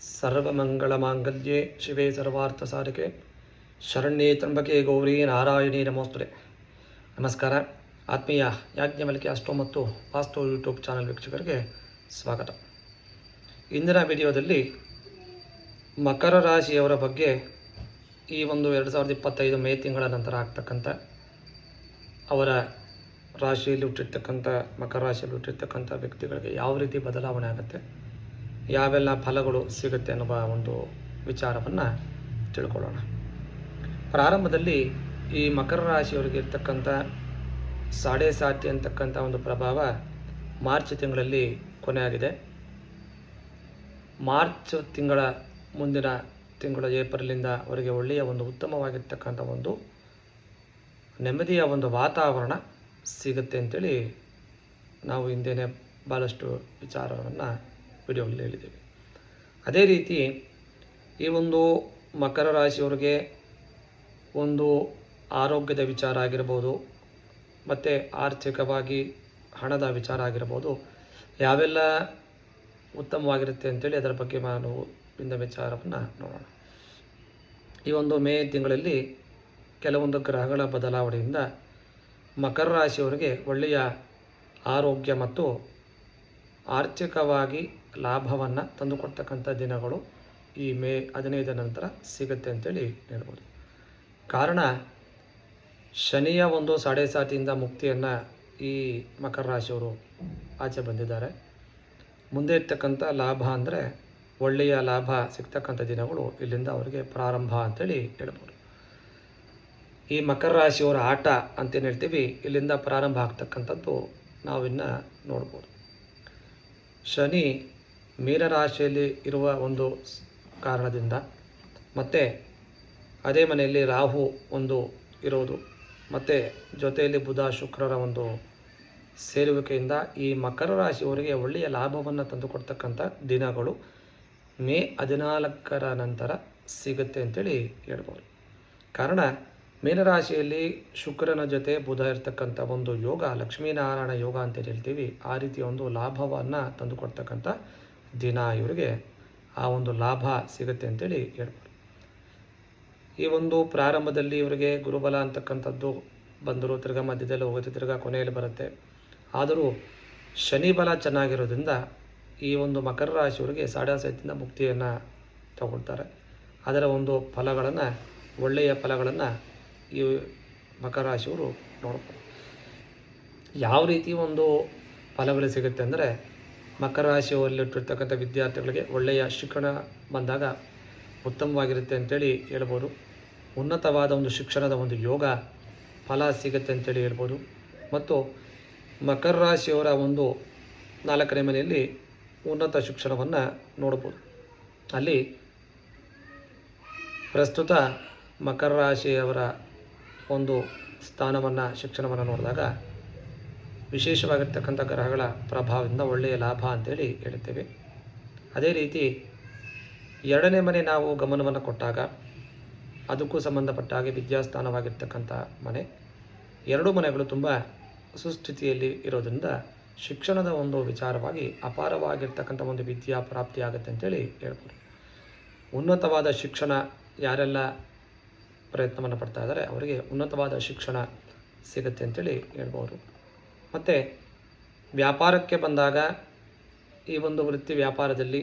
ಸರ್ವಮಂಗಳಮಾಂಗಲ್ಯೆ ಶಿವೇ ಸರ್ವಾರ್ಥ ಸಾರಿಕೆ ಶರಣ್ಯೇ ತ್ರಂಬಕೆ ಗೌರಿ ನಾರಾಯಣಿ ನಮೋಸ್ತುರೆ ನಮಸ್ಕಾರ. ಆತ್ಮೀಯ ಯಾಜ್ಞವಲಿಕೆ ಅಷ್ಟೋ ಮತ್ತು ವಾಸ್ತು ಯೂಟ್ಯೂಬ್ ಚಾನಲ್ ವೀಕ್ಷಕರಿಗೆ ಸ್ವಾಗತ. ಇಂದಿನ ವಿಡಿಯೋದಲ್ಲಿ ಮಕರ ರಾಶಿಯವರ ಬಗ್ಗೆ ಈ ಒಂದು ಎರಡು ಸಾವಿರದ ಇಪ್ಪತ್ತೈದು ಮೇ ತಿಂಗಳ ನಂತರ ಆಗ್ತಕ್ಕಂಥ ಅವರ ರಾಶಿಯಲ್ಲಿ ಹುಟ್ಟಿರ್ತಕ್ಕಂಥ ಮಕರ ರಾಶಿಯಲ್ಲಿ ಹುಟ್ಟಿರ್ತಕ್ಕಂಥ ವ್ಯಕ್ತಿಗಳಿಗೆ ಯಾವ ರೀತಿ ಬದಲಾವಣೆ ಆಗುತ್ತೆ? ಯಾವೆಲ್ಲ ಫಲಗಳು ಸಿಗುತ್ತೆ ಅನ್ನುವ ಒಂದು ವಿಚಾರವನ್ನು ತಿಳ್ಕೊಳ್ಳೋಣ. ಪ್ರಾರಂಭದಲ್ಲಿ ಈ ಮಕರ ರಾಶಿಯವರಿಗೆ ಇರ್ತಕ್ಕಂಥ ಸಾಡೆ ಸಾತಿ ಅಂತಕ್ಕಂಥ ಒಂದು ಪ್ರಭಾವ ಮಾರ್ಚ್ ತಿಂಗಳಲ್ಲಿ ಕೊನೆಯಾಗಿದೆ. ಮಾರ್ಚ್ ತಿಂಗಳ ಮುಂದಿನ ತಿಂಗಳ ಏಪ್ರಿಲಿಂದ ಅವರಿಗೆ ಒಳ್ಳೆಯ ಒಂದು ಉತ್ತಮವಾಗಿರ್ತಕ್ಕಂಥ ಒಂದು ನೆಮ್ಮದಿಯ ಒಂದು ವಾತಾವರಣ ಸಿಗುತ್ತೆ ಅಂತೇಳಿ ನಾವು ಹಿಂದೆನೇ ಭಾಳಷ್ಟು ವಿಚಾರವನ್ನು ವಿಡಿಯೋಗಳಲ್ಲಿ ಹೇಳಿದ್ದೀವಿ. ಅದೇ ರೀತಿ ಈ ಒಂದು ಮಕರ ರಾಶಿಯವರಿಗೆ ಒಂದು ಆರೋಗ್ಯದ ವಿಚಾರ ಆಗಿರ್ಬೋದು, ಮತ್ತು ಆರ್ಥಿಕವಾಗಿ ಹಣದ ವಿಚಾರ ಆಗಿರ್ಬೋದು, ಯಾವೆಲ್ಲ ಉತ್ತಮವಾಗಿರುತ್ತೆ ಅಂತೇಳಿ ಅದರ ಬಗ್ಗೆ ನಾನು ಇಂದ ವಿಚಾರವನ್ನು ನೋಡೋಣ. ಈ ಒಂದು ಮೇ ತಿಂಗಳಲ್ಲಿ ಕೆಲವೊಂದು ಗ್ರಹಗಳ ಬದಲಾವಣೆಯಿಂದ ಮಕರ ರಾಶಿಯವರಿಗೆ ಒಳ್ಳೆಯ ಆರೋಗ್ಯ ಮತ್ತು ಆರ್ಥಿಕವಾಗಿ ಲಾಭವನ್ನು ತಂದುಕೊಡ್ತಕ್ಕಂಥ ದಿನಗಳು ಈ ಮೇ ಹದಿನೈದರ ನಂತರ ಸಿಗುತ್ತೆ ಅಂತೇಳಿ ಹೇಳ್ಬೋದು. ಕಾರಣ ಶನಿಯ ಒಂದು ಸಾಡೆ ಸಾತಿಯಿಂದ ಮುಕ್ತಿಯನ್ನು ಈ ಮಕರ ರಾಶಿಯವರು ಆಚೆ ಬಂದಿದ್ದಾರೆ. ಮುಂದೆ ಇರ್ತಕ್ಕಂಥ ಲಾಭ ಅಂದರೆ ಒಳ್ಳೆಯ ಲಾಭ ಸಿಗ್ತಕ್ಕಂಥ ದಿನಗಳು ಇಲ್ಲಿಂದ ಅವರಿಗೆ ಪ್ರಾರಂಭ ಅಂತೇಳಿ ಹೇಳ್ಬೋದು. ಈ ಮಕರ ರಾಶಿಯವರ ಆಟ ಅಂತೇನು ಹೇಳ್ತೀವಿ, ಇಲ್ಲಿಂದ ಪ್ರಾರಂಭ ಆಗ್ತಕ್ಕಂಥದ್ದು ನಾವಿನ್ನು ನೋಡ್ಬೋದು. ಶನಿ ಮೀನರಾಶಿಯಲ್ಲಿ ಇರುವ ಒಂದು ಕಾರಣದಿಂದ ಮತ್ತು ಅದೇ ಮನೆಯಲ್ಲಿ ರಾಹು ಒಂದು ಇರೋದು, ಮತ್ತು ಜೊತೆಯಲ್ಲಿ ಬುಧ ಶುಕ್ರರ ಒಂದು ಸೇರುವಿಕೆಯಿಂದ ಈ ಮಕರ ರಾಶಿಯವರಿಗೆ ಒಳ್ಳೆಯ ಲಾಭವನ್ನು ತಂದುಕೊಡ್ತಕ್ಕಂಥ ದಿನಗಳು ಮೇ ಹದಿನಾಲ್ಕರ ನಂತರ ಸಿಗುತ್ತೆ ಅಂತೇಳಿ ಹೇಳ್ಬೋದು. ಕಾರಣ ಮೀನರಾಶಿಯಲ್ಲಿ ಶುಕ್ರನ ಜೊತೆ ಬುಧ ಇರ್ತಕ್ಕಂಥ ಒಂದು ಯೋಗ, ಲಕ್ಷ್ಮೀನಾರಾಯಣ ಯೋಗ ಅಂತ ಹೇಳ್ತೀವಿ. ಆ ರೀತಿಯ ಒಂದು ಲಾಭವನ್ನು ತಂದುಕೊಡ್ತಕ್ಕಂಥ ದಿನ ಇವರಿಗೆ ಆ ಒಂದು ಲಾಭ ಸಿಗುತ್ತೆ ಅಂತೇಳಿ ಹೇಳ್ಬೋದು. ಈ ಒಂದು ಪ್ರಾರಂಭದಲ್ಲಿ ಇವರಿಗೆ ಗುರುಬಲ ಅಂತಕ್ಕಂಥದ್ದು ಬಂದರು ತಿರ್ಗ ಮಧ್ಯದಲ್ಲಿ ಹೋಗುತ್ತೆ, ತಿರ್ಗಾ ಕೊನೆಯಲ್ಲಿ ಬರುತ್ತೆ. ಆದರೂ ಶನಿ ಬಲ ಚೆನ್ನಾಗಿರೋದ್ರಿಂದ ಈ ಒಂದು ಮಕರ ರಾಶಿಯವರಿಗೆ ಸಾಡೆ ಸಹಿತದಿಂದ ಮುಕ್ತಿಯನ್ನು ತಗೊಳ್ತಾರೆ. ಅದರ ಒಂದು ಫಲಗಳನ್ನು, ಒಳ್ಳೆಯ ಫಲಗಳನ್ನು ಈ ಮಕರ ರಾಶಿಯವರು ನೋಡ್ಬೋದು ಯಾವ ರೀತಿ ಒಂದು ಫಲಗಳು ಸಿಗುತ್ತೆ ಅಂದರೆ ಮಕರ ರಾಶಿಯಲ್ಲಿಟ್ಟಿರ್ತಕ್ಕಂಥ ವಿದ್ಯಾರ್ಥಿಗಳಿಗೆ ಒಳ್ಳೆಯ ಶಿಕ್ಷಣ ಬಂದಾಗ ಉತ್ತಮವಾಗಿರುತ್ತೆ ಅಂತೇಳಿ ಹೇಳ್ಬೋದು. ಉನ್ನತವಾದ ಒಂದು ಶಿಕ್ಷಣದ ಒಂದು ಯೋಗ ಫಲ ಸಿಗುತ್ತೆ ಅಂತೇಳಿ ಹೇಳ್ಬೋದು. ಮತ್ತು ಮಕರ ರಾಶಿಯವರ ಒಂದು ನಾಲ್ಕನೇ ಮನೆಯಲ್ಲಿ ಉನ್ನತ ಶಿಕ್ಷಣವನ್ನು ನೋಡ್ಬೋದು. ಅಲ್ಲಿ ಪ್ರಸ್ತುತ ಮಕರ ರಾಶಿಯವರ ಒಂದು ಸ್ಥಾನವನ್ನು, ಶಿಕ್ಷಣವನ್ನು ನೋಡಿದಾಗ ವಿಶೇಷವಾಗಿರ್ತಕ್ಕಂಥ ಗ್ರಹಗಳ ಪ್ರಭಾವದಿಂದ ಒಳ್ಳೆಯ ಲಾಭ ಅಂತೇಳಿ ಹೇಳ್ತೇವೆ ಅದೇ ರೀತಿ ಎರಡನೇ ಮನೆ ನಾವು ಗಮನವನ್ನು ಕೊಟ್ಟಾಗ ಅದಕ್ಕೂ ಸಂಬಂಧಪಟ್ಟ ಹಾಗೆ ವಿದ್ಯಾಸ್ಥಾನವಾಗಿರ್ತಕ್ಕಂಥ ಮನೆ. ಎರಡು ಮನೆಗಳು ತುಂಬ ಸುಸ್ಥಿತಿಯಲ್ಲಿ ಇರೋದರಿಂದ ಶಿಕ್ಷಣದ ಒಂದು ವಿಚಾರವಾಗಿ ಅಪಾರವಾಗಿರ್ತಕ್ಕಂಥ ಒಂದು ವಿದ್ಯಾ ಪ್ರಾಪ್ತಿಯಾಗುತ್ತೆ ಅಂತೇಳಿ ಹೇಳ್ಬೋದು. ಉನ್ನತವಾದ ಶಿಕ್ಷಣ ಯಾರೆಲ್ಲ ಪ್ರಯತ್ನವನ್ನು ಪಡ್ತಾ ಇದ್ದಾರೆ. ಅವರಿಗೆ ಉನ್ನತವಾದ ಶಿಕ್ಷಣ ಸಿಗುತ್ತೆ ಅಂತೇಳಿ ಹೇಳ್ಬೋದು. ಮತ್ತು ವ್ಯಾಪಾರಕ್ಕೆ ಬಂದಾಗ ಈ ಒಂದು ವೃತ್ತಿ ವ್ಯಾಪಾರದಲ್ಲಿ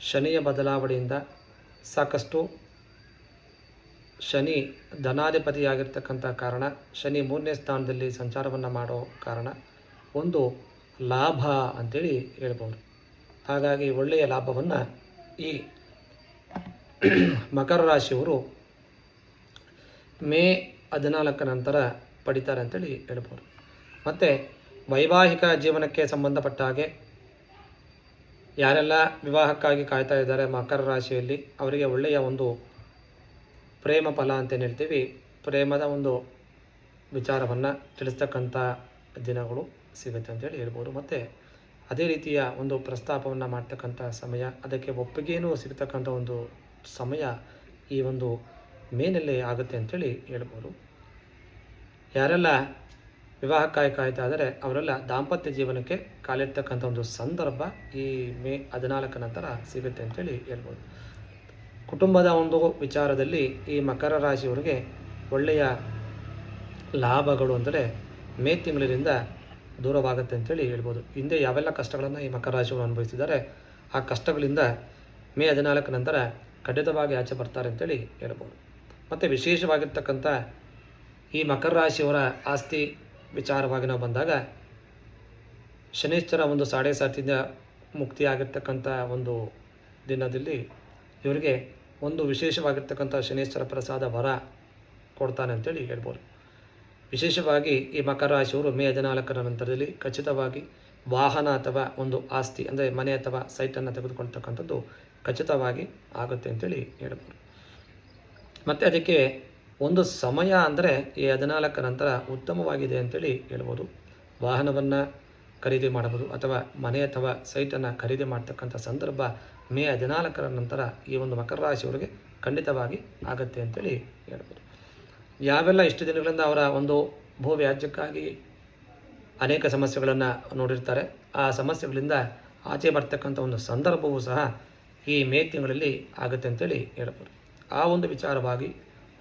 ಶನಿಯ ಬದಲಾವಣೆಯಿಂದ ಸಾಕಷ್ಟು ಶನಿ ಧನಾಧಿಪತಿಯಾಗಿರ್ತಕ್ಕಂಥ ಕಾರಣ, ಶನಿ ಮೂರನೇ ಸ್ಥಾನದಲ್ಲಿ ಸಂಚಾರವನ್ನು ಮಾಡೋ ಕಾರಣ ಒಂದು ಲಾಭ ಅಂತೇಳಿ ಹೇಳ್ಬೋದು. ಹಾಗಾಗಿ ಒಳ್ಳೆಯ ಲಾಭವನ್ನು ಈ ಮಕರ ರಾಶಿಯವರು ಮೇ ಹದಿನಾಲ್ಕ ನಂತರ ಪಡಿತಾರೆ ಅಂತೇಳಿ ಹೇಳ್ಬೋದು. ಮತ್ತು ವೈವಾಹಿಕ ಜೀವನಕ್ಕೆ ಸಂಬಂಧಪಟ್ಟ ಹಾಗೆ ಯಾರೆಲ್ಲ ವಿವಾಹಕ್ಕಾಗಿ ಕಾಯ್ತಾ ಇದ್ದಾರೆ ಮಕರ ರಾಶಿಯಲ್ಲಿ, ಅವರಿಗೆ ಒಳ್ಳೆಯ ಒಂದು ಪ್ರೇಮ ಫಲ ಅಂತೇನು ಹೇಳ್ತೀವಿ? ಪ್ರೇಮದ ಒಂದು ವಿಚಾರವನ್ನು ತಿಳಿಸ್ತಕ್ಕಂಥ ದಿನಗಳು ಸಿಗುತ್ತೆ ಅಂತೇಳಿ ಹೇಳ್ಬೋದು. ಮತ್ತು ಅದೇ ರೀತಿಯ ಒಂದು ಪ್ರಸ್ತಾಪವನ್ನು ಮಾಡ್ತಕ್ಕಂಥ ಸಮಯ, ಅದಕ್ಕೆ ಒಪ್ಪಿಗೆಯೂ ಸಿಗ್ತಕ್ಕಂಥ ಒಂದು ಸಮಯ ಈ ಒಂದು ಮೇನಲ್ಲಿ ಆಗುತ್ತೆ ಅಂಥೇಳಿ ಹೇಳ್ಬೋದು. ಯಾರೆಲ್ಲ ವಿವಾಹ ಕಾಯ್ತಾ ಆದರೆ ಅವರೆಲ್ಲ ದಾಂಪತ್ಯ ಜೀವನಕ್ಕೆ ಕಾಲಿಡ್ತಕ್ಕಂಥ ಒಂದು ಸಂದರ್ಭ ಈ ಮೇ ಹದಿನಾಲ್ಕು ನಂತರ ಸಿಗುತ್ತೆ ಅಂತೇಳಿ ಹೇಳ್ಬೋದು. ಕುಟುಂಬದ ಒಂದು ವಿಚಾರದಲ್ಲಿ ಈ ಮಕರ ರಾಶಿಯವರಿಗೆ ಒಳ್ಳೆಯ ಲಾಭಗಳು ಅಂದರೆ ಮೇ ತಿಂಗಳಿನಿಂದ ದೂರವಾಗುತ್ತೆ ಅಂತೇಳಿ ಹೇಳ್ಬೋದು. ಹಿಂದೆ ಯಾವೆಲ್ಲ ಕಷ್ಟಗಳನ್ನು ಈ ಮಕರ ರಾಶಿಯವರು ಅನುಭವಿಸಿದ್ದಾರೆ, ಆ ಕಷ್ಟಗಳಿಂದ ಮೇ ಹದಿನಾಲ್ಕು ನಂತರ ಖಂಡಿತವಾಗಿ ಆಚೆ ಬರ್ತಾರೆ ಅಂತೇಳಿ ಹೇಳ್ಬೋದು. ಮತ್ತು ವಿಶೇಷವಾಗಿರ್ತಕ್ಕಂಥ ಈ ಮಕರ ರಾಶಿಯವರ ಆಸ್ತಿ ವಿಚಾರವಾಗಿ ನಾವು ಬಂದಾಗ ಶನಿಶ್ಚರ ಒಂದು ಸಾಡೆ ಸಾತಿಯಿಂದ ಮುಕ್ತಿಯಾಗಿರ್ತಕ್ಕಂಥ ಒಂದು ದಿನದಲ್ಲಿ ಇವರಿಗೆ ಒಂದು ವಿಶೇಷವಾಗಿರ್ತಕ್ಕಂಥ ಶನೇಶ್ವರ ಪ್ರಸಾದ ವರ ಕೊಡ್ತಾನೆ ಅಂತೇಳಿ ಹೇಳ್ಬೋದು. ವಿಶೇಷವಾಗಿ ಈ ಮಕರ ರಾಶಿಯವರು ಮೇ ಹದಿನಾಲ್ಕರ ನಂತರದಲ್ಲಿ ಖಚಿತವಾಗಿ ವಾಹನ ಅಥವಾ ಒಂದು ಆಸ್ತಿ, ಅಂದರೆ ಮನೆ ಅಥವಾ ಸೈಟನ್ನು ತೆಗೆದುಕೊಳ್ತಕ್ಕಂಥದ್ದು ಖಚಿತವಾಗಿ ಆಗುತ್ತೆ ಅಂತೇಳಿ ಹೇಳ್ಬೋದು. ಮತ್ತು ಅದಕ್ಕೆ ಒಂದು ಸಮಯ ಅಂದರೆ ಈ ಹದಿನಾಲ್ಕರ ನಂತರ ಉತ್ತಮವಾಗಿದೆ ಅಂತೇಳಿ ಹೇಳ್ಬೋದು. ವಾಹನವನ್ನು ಖರೀದಿ ಮಾಡಬಹುದು ಅಥವಾ ಮನೆ ಅಥವಾ ಸೈಟನ್ನು ಖರೀದಿ ಮಾಡ್ತಕ್ಕಂಥ ಸಂದರ್ಭ ಮೇ ಹದಿನಾಲ್ಕರ ನಂತರ ಈ ಒಂದು ಮಕರ ರಾಶಿಯವರಿಗೆ ಖಂಡಿತವಾಗಿ ಆಗುತ್ತೆ ಅಂತೇಳಿ ಹೇಳ್ಬೋದು. ಯಾವೆಲ್ಲ ಇಷ್ಟು ದಿನಗಳಿಂದ ಅವರ ಒಂದು ಭೂ ವ್ಯಾಜ್ಯಕ್ಕಾಗಿ ಅನೇಕ ಸಮಸ್ಯೆಗಳನ್ನು ನೋಡಿರ್ತಾರೆ, ಆ ಸಮಸ್ಯೆಗಳಿಂದ ಆಚೆ ಬರ್ತಕ್ಕಂಥ ಒಂದು ಸಂದರ್ಭವೂ ಸಹ ಈ ಮೇ ತಿಂಗಳಲ್ಲಿ ಆಗುತ್ತೆ ಅಂತೇಳಿ ಹೇಳ್ಬೋದು. ಆ ಒಂದು ವಿಚಾರವಾಗಿ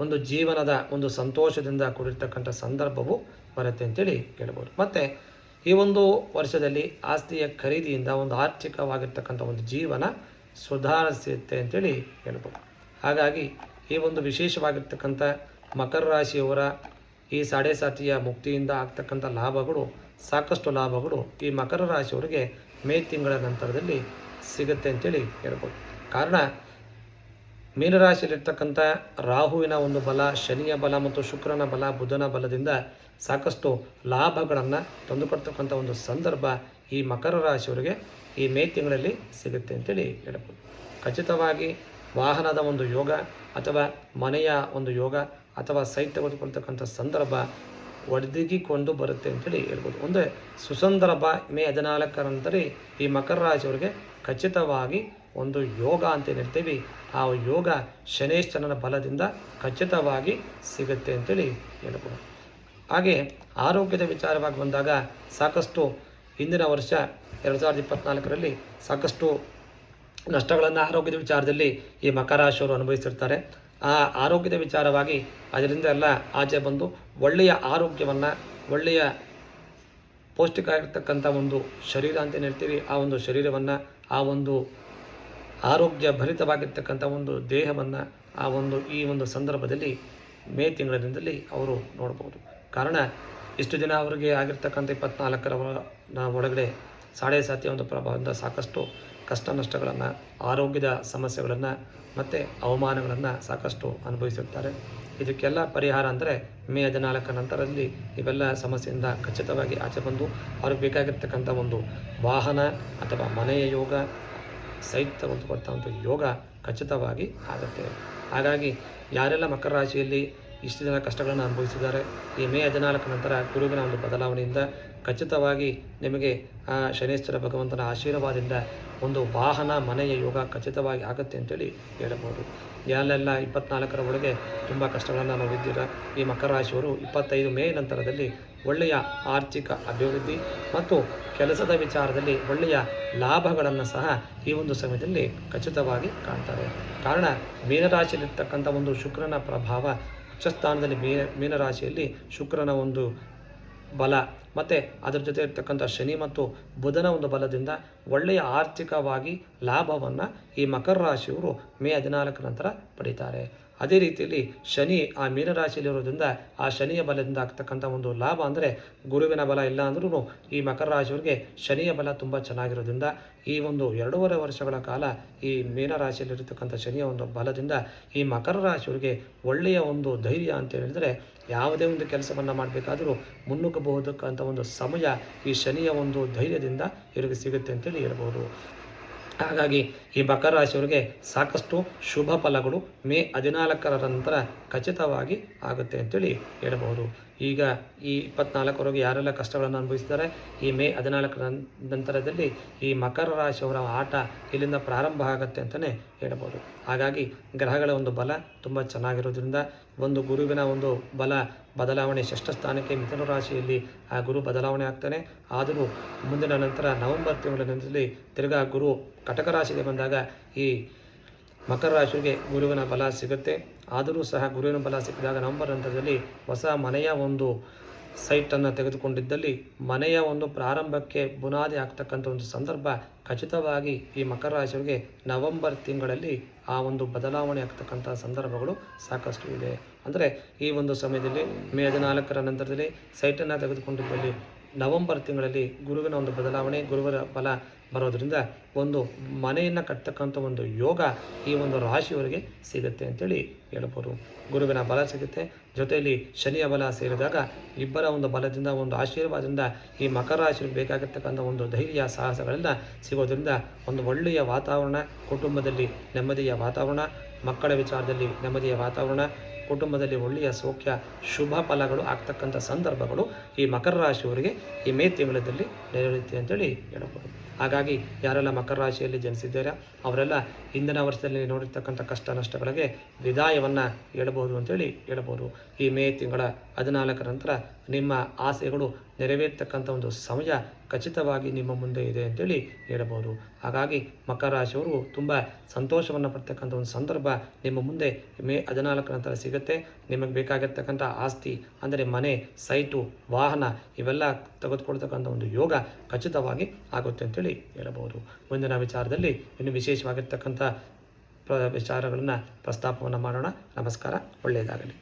ಒಂದು ಜೀವನದ ಒಂದು ಸಂತೋಷದಿಂದ ಕೂಡಿರ್ತಕ್ಕಂಥ ಸಂದರ್ಭವು ಬರುತ್ತೆ ಅಂತೇಳಿ ಹೇಳ್ಬೋದು. ಮತ್ತು ಈ ಒಂದು ವರ್ಷದಲ್ಲಿ ಆಸ್ತಿಯ ಖರೀದಿಯಿಂದ ಒಂದು ಆರ್ಥಿಕವಾಗಿರ್ತಕ್ಕಂಥ ಒಂದು ಜೀವನ ಸುಧಾರಿಸುತ್ತೆ ಅಂತೇಳಿ ಹೇಳ್ಬೋದು. ಹಾಗಾಗಿ ಈ ಒಂದು ವಿಶೇಷವಾಗಿರ್ತಕ್ಕಂಥ ಮಕರ ರಾಶಿಯವರ ಈ ಸಾಡೆ ಸಾತಿಯ ಮುಕ್ತಿಯಿಂದ ಆಗ್ತಕ್ಕಂಥ ಲಾಭಗಳು, ಸಾಕಷ್ಟು ಲಾಭಗಳು ಈ ಮಕರ ರಾಶಿಯವರಿಗೆ ಮೇ ತಿಂಗಳ ನಂತರದಲ್ಲಿ ಸಿಗುತ್ತೆ ಅಂತೇಳಿ ಹೇಳ್ಬೋದು. ಕಾರಣ ಮೀನರಾಶಿಯಲ್ಲಿರ್ತಕ್ಕಂಥ ರಾಹುವಿನ ಒಂದು ಬಲ, ಶನಿಯ ಬಲ ಮತ್ತು ಶುಕ್ರನ ಬಲ, ಬುಧನ ಬಲದಿಂದ ಸಾಕಷ್ಟು ಲಾಭಗಳನ್ನು ತಂದುಕೊಡ್ತಕ್ಕಂಥ ಒಂದು ಸಂದರ್ಭ ಈ ಮಕರ ರಾಶಿಯವರಿಗೆ ಈ ಮೇ ತಿಂಗಳಲ್ಲಿ ಸಿಗುತ್ತೆ ಅಂತೇಳಿ ಹೇಳ್ಬೋದು. ಖಚಿತವಾಗಿ ವಾಹನದ ಒಂದು ಯೋಗ ಅಥವಾ ಮನೆಯ ಒಂದು ಯೋಗ ಅಥವಾ ಸೈಟ್ ತೆಗೆದುಕೊಳ್ತಕ್ಕಂಥ ಸಂದರ್ಭ ಒಡೆದಿಗಿಕೊಂಡು ಬರುತ್ತೆ ಅಂತೇಳಿ ಹೇಳ್ಬೋದು. ಒಂದು ಸುಸಂದರ್ಭ ಮೇ ಹದಿನಾಲ್ಕರ ನಂತರ ಈ ಮಕರ ರಾಶಿಯವರಿಗೆ ಖಚಿತವಾಗಿ ಒಂದು ಯೋಗ ಅಂತ ಹೇಳ್ತೀವಿ ಆ ಯೋಗ ಶನೇಶ್ವರನ ಬಲದಿಂದ ಖಚಿತವಾಗಿ ಸಿಗುತ್ತೆ ಅಂತೇಳಿ ಹೇಳ್ಬೋದು. ಹಾಗೆ ಆರೋಗ್ಯದ ವಿಚಾರವಾಗಿ ಬಂದಾಗ ಸಾಕಷ್ಟು ಹಿಂದಿನ ವರ್ಷ ಎರಡು ಸಾವಿರದ ಇಪ್ಪತ್ತ್ನಾಲ್ಕರಲ್ಲಿ ಸಾಕಷ್ಟು ನಷ್ಟಗಳನ್ನು ಆರೋಗ್ಯದ ವಿಚಾರದಲ್ಲಿ ಈ ಮಕರ ರಾಶಿಯವರು ಅನುಭವಿಸಿರ್ತಾರೆ. ಆ ಆರೋಗ್ಯದ ವಿಚಾರವಾಗಿ ಅದರಿಂದ ಎಲ್ಲ ಆಚೆ ಬಂದು ಒಳ್ಳೆಯ ಆರೋಗ್ಯವನ್ನು, ಒಳ್ಳೆಯ ಪೌಷ್ಟಿಕ ಆಗಿರ್ತಕ್ಕಂಥ ಒಂದು ಶರೀರ ಅಂತ ಏನು ಹೇಳ್ತೀವಿ ಆ ಒಂದು ಶರೀರವನ್ನು, ಆ ಒಂದು ಆರೋಗ್ಯ ಭರಿತವಾಗಿರ್ತಕ್ಕಂಥ ಒಂದು ದೇಹವನ್ನು ಆ ಒಂದು, ಈ ಒಂದು ಸಂದರ್ಭದಲ್ಲಿ ಮೇ ತಿಂಗಳಿನಿಂದಲೇ ಅವರು ನೋಡಬಹುದು ಕಾರಣ, ಇಷ್ಟು ದಿನ ಅವರಿಗೆ ಆಗಿರ್ತಕ್ಕಂಥ ಇಪ್ಪತ್ನಾಲ್ಕರ ಒಳಗಡೆ ಸಾಡೆ ಸಾತಿಯ ಒಂದು ಪ್ರಭಾವದಿಂದ ಸಾಕಷ್ಟು ಕಷ್ಟ ನಷ್ಟಗಳನ್ನು, ಆರೋಗ್ಯದ ಸಮಸ್ಯೆಗಳನ್ನು ಮತ್ತು ಅವಮಾನಗಳನ್ನು ಸಾಕಷ್ಟು ಅನುಭವಿಸುತ್ತಾರೆ ಇದಕ್ಕೆಲ್ಲ ಪರಿಹಾರ ಅಂದರೆ ಮೇ ಹದಿನಾಲ್ಕರ ನಂತರದಲ್ಲಿ ಇವೆಲ್ಲ ಸಮಸ್ಯೆಯಿಂದ ಖಚಿತವಾಗಿ ಆಚೆ ಬಂದು, ಅವ್ರಿಗೆ ಬೇಕಾಗಿರ್ತಕ್ಕಂಥ ಒಂದು ವಾಹನ ಅಥವಾ ಮನೆಯ ಯೋಗ ಸೈಟ್ ಒಂದು ಯೋಗ ಖಚಿತವಾಗಿ ಆಗುತ್ತೆ. ಹಾಗಾಗಿ ಯಾರೆಲ್ಲ ಮಕರ ರಾಶಿಯಲ್ಲಿ ಇಷ್ಟು ದಿನ ಕಷ್ಟಗಳನ್ನು ಅನುಭವಿಸಿದ್ದಾರೆ, ಈ ಮೇ ಹದಿನಾಲ್ಕು ನಂತರ ಗುರುವಿನ ಒಂದು ಬದಲಾವಣೆಯಿಂದ ಖಚಿತವಾಗಿ ನಿಮಗೆ ಶನೇಶ್ವರ ಭಗವಂತನ ಆಶೀರ್ವಾದದಿಂದ ಒಂದು ವಾಹನ, ಮನೆಯ ಯೋಗ ಖಚಿತವಾಗಿ ಆಗುತ್ತೆ ಅಂತೇಳಿ ಹೇಳಬಹುದು. ಯಾರೆಲ್ಲ ಇಪ್ಪತ್ನಾಲ್ಕರ ಒಳಗೆ ತುಂಬ ಕಷ್ಟಗಳನ್ನು ನೋಡಿದ್ದೀರ ಈ ಮಕರ ರಾಶಿಯವರು ಇಪ್ಪತ್ತೈದು ಮೇ ನಂತರದಲ್ಲಿ ಒಳ್ಳೆಯ ಆರ್ಥಿಕ ಅಭಿವೃದ್ಧಿ ಮತ್ತು ಕೆಲಸದ ವಿಚಾರದಲ್ಲಿ ಒಳ್ಳೆಯ ಲಾಭಗಳನ್ನು ಸಹ ಈ ಒಂದು ಸಮಯದಲ್ಲಿ ಖಚಿತವಾಗಿ ಕಾಣ್ತಾರೆ ಕಾರಣ, ಮೀನರಾಶಿಯಲ್ಲಿರ್ತಕ್ಕಂಥ ಒಂದು ಶುಕ್ರನ ಪ್ರಭಾವ ಉಚ್ಚಸ್ಥಾನದಲ್ಲಿ ಮೀನ, ಮೀನರಾಶಿಯಲ್ಲಿ ಶುಕ್ರನ ಒಂದು ಬಲ ಮತ್ತು ಅದರ ಜೊತೆ ಇರ್ತಕ್ಕಂಥ ಶನಿ ಮತ್ತು ಬುಧನ ಒಂದು ಬಲದಿಂದ ಒಳ್ಳೆಯ ಆರ್ಥಿಕವಾಗಿ ಲಾಭವನ್ನು ಈ ಮಕರ ರಾಶಿಯವರು ಮೇ ಹದಿನಾಲ್ಕರ ನಂತರ ಪಡೀತಾರೆ. ಅದೇ ರೀತಿಯಲ್ಲಿ ಶನಿ ಆ ಮೀನರಾಶಿಯಲ್ಲಿರೋದ್ರಿಂದ ಆ ಶನಿಯ ಬಲದಿಂದ ಆಗ್ತಕ್ಕಂಥ ಒಂದು ಲಾಭ ಅಂದರೆ ಗುರುವಿನ ಬಲ ಇಲ್ಲ ಅಂದ್ರೂ ಈ ಮಕರ ರಾಶಿಯವರಿಗೆ ಶನಿಯ ಬಲ ತುಂಬ ಚೆನ್ನಾಗಿರೋದ್ರಿಂದ ಈ ಒಂದು ಎರಡೂವರೆ ವರ್ಷಗಳ ಕಾಲ ಈ ಮೀನರಾಶಿಯಲ್ಲಿರ್ತಕ್ಕಂಥ ಶನಿಯ ಒಂದು ಬಲದಿಂದ ಈ ಮಕರ ರಾಶಿಯವರಿಗೆ ಒಳ್ಳೆಯ ಒಂದು ಧೈರ್ಯ ಅಂತ ಹೇಳಿದರೆ ಯಾವುದೇ ಒಂದು ಕೆಲಸವನ್ನು ಮಾಡಬೇಕಾದರೂ ಮುನ್ನುಗ್ಗಬಹುದಕ್ಕಂಥ ಒಂದು ಸಮಯ ಈ ಶನಿಯ ಒಂದು ಧೈರ್ಯದಿಂದ ಇವರಿಗೆ ಸಿಗುತ್ತೆ ಅಂತೇಳಿ ಹೇಳ್ಬೋದು. ಹಾಗಾಗಿ ಈ ಮಕರ ರಾಶಿಯವರಿಗೆ ಸಾಕಷ್ಟು ಶುಭ ಫಲಗಳು ಮೇ ಹದಿನಾಲ್ಕರ ನಂತರ ಖಚಿತವಾಗಿ ಆಗುತ್ತೆ ಅಂತೇಳಿ ಹೇಳಬಹುದು. ಈಗ ಈ ಇಪ್ಪತ್ನಾಲ್ಕರವರೆಗೆ ಯಾರೆಲ್ಲ ಕಷ್ಟಗಳನ್ನು ಅನುಭವಿಸಿದ್ದಾರೆ? ಈ ಮೇ ಹದಿನಾಲ್ಕರ ನಂತರದಲ್ಲಿ ಈ ಮಕರ ರಾಶಿಯವರ ಆಟ ಇಲ್ಲಿಂದ ಪ್ರಾರಂಭ ಆಗುತ್ತೆ ಅಂತಲೇ ಹೇಳ್ಬೋದು. ಹಾಗಾಗಿ ಗ್ರಹಗಳ ಒಂದು ಬಲ ತುಂಬ ಚೆನ್ನಾಗಿರೋದ್ರಿಂದ ಒಂದು ಗುರುವಿನ ಒಂದು ಬಲ ಬದಲಾವಣೆ ಷಷ್ಠ ಸ್ಥಾನಕ್ಕೆ ಮಿಥುನ ರಾಶಿಯಲ್ಲಿ ಆ ಗುರು ಬದಲಾವಣೆ ಆಗ್ತಾನೆ. ಆದರೂ ಮುಂದಿನ ನಂತರ ನವೆಂಬರ್ ತಿಂಗಳಿನಲ್ಲಿ ತಿರ್ಗಾ ಗುರು ಕಟಕ ರಾಶಿಗೆ ಬಂದಾಗ ಈ ಮಕರ ರಾಶಿಗೆ ಗುರುವಿನ ಬಲ ಸಿಗುತ್ತೆ. ಆದರೂ ಸಹ ಗುರುವಿನ ಬಲ ಸಿಕ್ಕಿದಾಗ ನವಂಬರ್ ಹಂತದಲ್ಲಿ ಹೊಸ ಮನೆಯ ಒಂದು ಸೈಟನ್ನು ತೆಗೆದುಕೊಂಡಿದ್ದಲ್ಲಿ ಮನೆಯ ಒಂದು ಪ್ರಾರಂಭಕ್ಕೆ ಬುನಾದಿ ಆಗ್ತಕ್ಕಂಥ ಒಂದು ಸಂದರ್ಭ ಖಚಿತವಾಗಿ ಈ ಮಕರ ರಾಶಿಯವರಿಗೆ ನವೆಂಬರ್ ತಿಂಗಳಲ್ಲಿ ಆ ಒಂದು ಬದಲಾವಣೆ ಆಗ್ತಕ್ಕಂಥ ಸಂದರ್ಭಗಳು ಸಾಕಷ್ಟು ಇದೆ. ಅಂದರೆ ಈ ಒಂದು ಸಮಯದಲ್ಲಿ ಮೇ ಹದಿನಾಲ್ಕರ ನಂತರದಲ್ಲಿ ಸೈಟನ್ನು ತೆಗೆದುಕೊಂಡಿದ್ದಲ್ಲಿ ನವೆಂಬರ್ ತಿಂಗಳಲ್ಲಿ ಗುರುವಿನ ಒಂದು ಬದಲಾವಣೆ, ಗುರುವಿನ ಬಲ ಬರೋದ್ರಿಂದ ಒಂದು ಮನೆಯನ್ನು ಕಟ್ತಕ್ಕಂಥ ಒಂದು ಯೋಗ ಈ ಒಂದು ರಾಶಿಯವರಿಗೆ ಸಿಗುತ್ತೆ ಅಂತೇಳಿ ಹೇಳ್ಬೋದು ಗುರುವಿನ ಬಲ ಸಿಗುತ್ತೆ. ಜೊತೆಯಲ್ಲಿ ಶನಿಯ ಬಲ ಸೇರಿದಾಗ ಇಬ್ಬರ ಒಂದು ಬಲದಿಂದ, ಒಂದು ಆಶೀರ್ವಾದದಿಂದ ಈ ಮಕರ ರಾಶಿಗೆ ಬೇಕಾಗಿರ್ತಕ್ಕಂಥ ಒಂದು ಧೈರ್ಯ, ಸಾಹಸಗಳೆಲ್ಲ ಸಿಗೋದ್ರಿಂದ ಒಂದು ಒಳ್ಳೆಯ ವಾತಾವರಣ, ಕುಟುಂಬದಲ್ಲಿ ನೆಮ್ಮದಿಯ ವಾತಾವರಣ, ಮಕ್ಕಳ ವಿಚಾರದಲ್ಲಿ ನೆಮ್ಮದಿಯ ವಾತಾವರಣ, ಕುಟುಂಬದಲ್ಲಿ ಒಳ್ಳೆಯ ಸೌಖ್ಯ, ಶುಭ ಫಲಗಳು ಆಗ್ತಕ್ಕಂಥ ಸಂದರ್ಭಗಳು ಈ ಮಕರ ರಾಶಿಯವರಿಗೆ ಈ ಮೇ ತಿಂಗಳಲ್ಲಿ ನೆರವೇರುತ್ತೆ ಅಂತೇಳಿ ಹೇಳ್ಬೋದು ಹಾಗಾಗಿ ಯಾರೆಲ್ಲ ಮಕರ ರಾಶಿಯಲ್ಲಿ ಜನಿಸಿದ್ದಾರೆ, ಅವರೆಲ್ಲ ಹಿಂದಿನ ವರ್ಷದಲ್ಲಿ ನೋಡಿರ್ತಕ್ಕಂಥ ಕಷ್ಟ ನಷ್ಟಗಳಿಗೆ ವಿದಾಯವನ್ನು ಹೇಳಬಹುದು ಅಂತೇಳಿ ಹೇಳಬಹುದು. ಈ ಮೇ ತಿಂಗಳ ಹದಿನಾಲ್ಕರ ನಂತರ ನಿಮ್ಮ ಆಸೆಗಳು ನೆರವೇರ್ತಕ್ಕಂಥ ಒಂದು ಸಮಯ ಖಚಿತವಾಗಿ ನಿಮ್ಮ ಮುಂದೆ ಇದೆ ಅಂತೇಳಿ ಹೇಳಬಹುದು. ಹಾಗಾಗಿ ಮಕರ ರಾಶಿಯವರು ತುಂಬ ಸಂತೋಷವನ್ನು ಪಡ್ತಕ್ಕಂಥ ಒಂದು ಸಂದರ್ಭ ನಿಮ್ಮ ಮುಂದೆ ಮೇ ಹದಿನಾಲ್ಕು ನಂತರ ಸಿಗುತ್ತೆ. ನಿಮಗೆ ಬೇಕಾಗಿರ್ತಕ್ಕಂಥ ಆಸ್ತಿ, ಅಂದರೆ ಮನೆ, ಸೈಟು, ವಾಹನ, ಇವೆಲ್ಲ ತೆಗೆದುಕೊಳ್ತಕ್ಕಂಥ ಒಂದು ಯೋಗ ಖಚಿತವಾಗಿ ಆಗುತ್ತೆ ಅಂತೇಳಿ ಹೇಳಬಹುದು. ಮುಂದಿನ ವಿಚಾರದಲ್ಲಿ ಇನ್ನು ವಿಶೇಷವಾಗಿರ್ತಕ್ಕಂಥ ಪ್ರ ವಿಚಾರಗಳನ್ನು ಪ್ರಸ್ತಾಪವನ್ನು ಮಾಡೋಣ. ನಮಸ್ಕಾರ, ಒಳ್ಳೆಯದಾಗಲಿ.